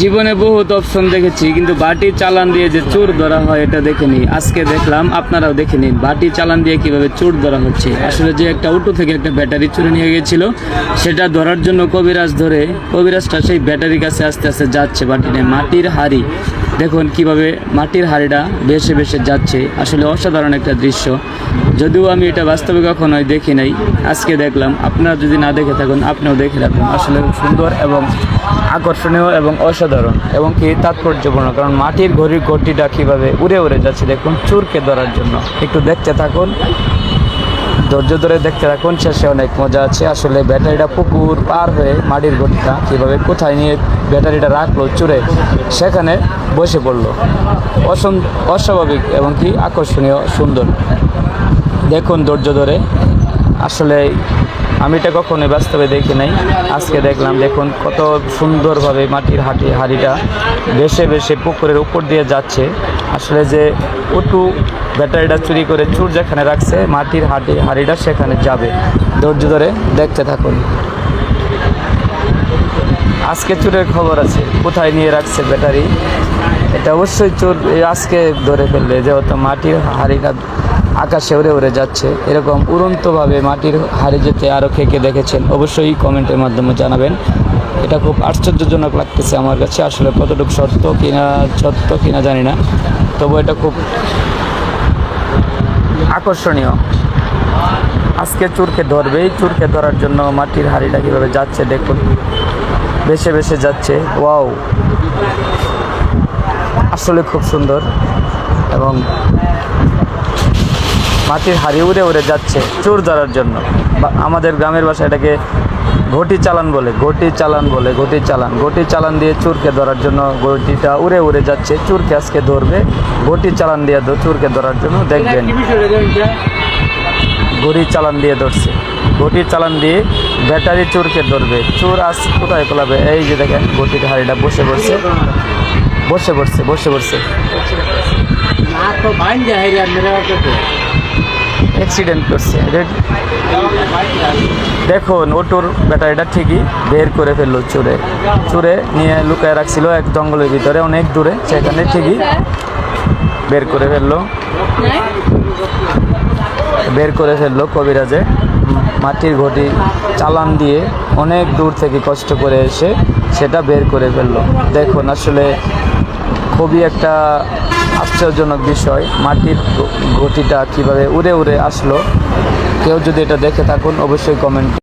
জীবনে বহুত অপশন দেখেছি, কিন্তু বাটি চালান দিয়ে যে চোর ধরা হয়, এটা দেখেনি। আজকে দেখলাম, আপনারাও দেখে নিন, বাটি চালান দিয়ে কীভাবে চোর ধরা হচ্ছে। আসলে যে একটা অটো থেকে একটা ব্যাটারি চুরি নিয়ে গেছিল সেটা ধরার জন্য কবিরাজ ধরে, কবিরাজটা সেই ব্যাটারির কাছে আস্তে আস্তে যাচ্ছে বাটি নিয়ে মাটির হাড়ি। দেখুন কীভাবে মাটির হাড়িটা বেশে বেশে যাচ্ছে। আসলে অসাধারণ একটা দৃশ্য। যদিও আমি এটা বাস্তবে কখনোই দেখি নাই। আজকে দেখলাম। আপনারা যদি না দেখে থাকুন, আপনিও দেখে রাখুন। আসলে সুন্দর এবং আকর্ষণীয় এবং অসাধারণ এবং কি তাৎপর্যপূর্ণ। কারণ মাটির ঘড়ির ঘটিটা কীভাবে উড়ে উড়ে যাচ্ছে, দেখুন, চুরকে ধরার জন্য। একটু দেখতে থাকুন। ধৈর্য ধরে দেখতে রাখুন শেষে অনেক মজা আছে। আসলে ব্যাটারিটা পুকুর পার হয়ে মাটির গতিটা কীভাবে কোথায় নিয়ে ব্যাটারিটা রাখল, চুরে সেখানে বসে পড়ল। অস্বাভাবিক এবং কি আকর্ষণীয় সুন্দর। দেখুন ধৈর্য ধরে। আসলে আমি এটা কখনোই বাস্তবে দেখি নাই। আজকে দেখলাম, দেখুন কত সুন্দরভাবে মাটির হাঁটি, হাঁড়িটা বেশে বেশে পুকুরের উপর দিয়ে যাচ্ছে। আসলে যে উটু ব্যাটারিটা চুরি করে চুর যেখানে রাখছে, মাটির হাঁটি, হাঁড়িটা সেখানে যাবে। ধৈর্য ধরে দেখতে থাকুন। আজকে চুরের খবর আছে, কোথায় নিয়ে রাখছে ব্যাটারি? এটা অবশ্যই চোর আজকে ধরে ফেলবে, যেহেতু মাটির হাড়িটা আকাশে উড়ে উড়ে যাচ্ছে। এরকম উড়ন্তভাবে মাটির হাড়ি যেতে আরও কে কে দেখেছেন, অবশ্যই কমেন্টের মাধ্যমে জানাবেন। এটা খুব আশ্চর্যজনক লাগতেছে আমার কাছে, আসলে কতটুকু সত্য কিনা সত্য কিনা জানি না। তবু এটা খুব আকর্ষণীয়। আজকে চুরকে ধরবেই, চুরকে ধরার জন্য মাটির হাড়িটা কীভাবে যাচ্ছে দেখুন। বেশে বেশে যাচ্ছে, ওয়াও। আসলে খুব সুন্দর এবং মাটির হাড়ি উড়ে উড়ে যাচ্ছে চোর ধরার জন্য। আমাদের গ্রামের ভাষায় এটাকে ঘটি চালান বলে ঘটি চালান বলে ঘটি চালান। ঘটি চালান দিয়ে চুরকে ধরার জন্য ঘটিটা উড়ে উড়ে যাচ্ছে। চুরকে আজকে ধরবে ঘটি চালান দিয়ে চুরকে ধরার জন্য দেখবেন। ঘড়ি চালান দিয়ে ধরছে। ঘটির চালান দিয়ে ব্যাটারি চোরকে ধরবে। চোর আজ কোথায় পালাবে এই যে দেখেন ঘটির হাড়িটা বসে পড়ছে। বসে পড়ছে বসে পড়ছে। অ্যাক্সিডেন্ট করছে। দেখুন, ওটোর ব্যাটারিটা ঠিকই বের করে ফেলল চুরে। চুরে নিয়ে লুকায় রাখছিল এক জঙ্গলের ভিতরে, অনেক দূরে। সেখানে ঠিকই বের করে ফেলল। বের করে ফেলল কবিরাজে। মাটির ঘটি চালান দিয়ে অনেক দূর থেকে কষ্ট করে এসে সেটা বের করে ফেলল। দেখুন, আসলে খুবই একটা আশ্চর্যজনক বিষয়, মাটির গতিটা ঘটিটা কীভাবে উড়ে উড়ে আসলো? কেউ যদি এটা দেখে থাকুন, অবশ্যই কমেন্ট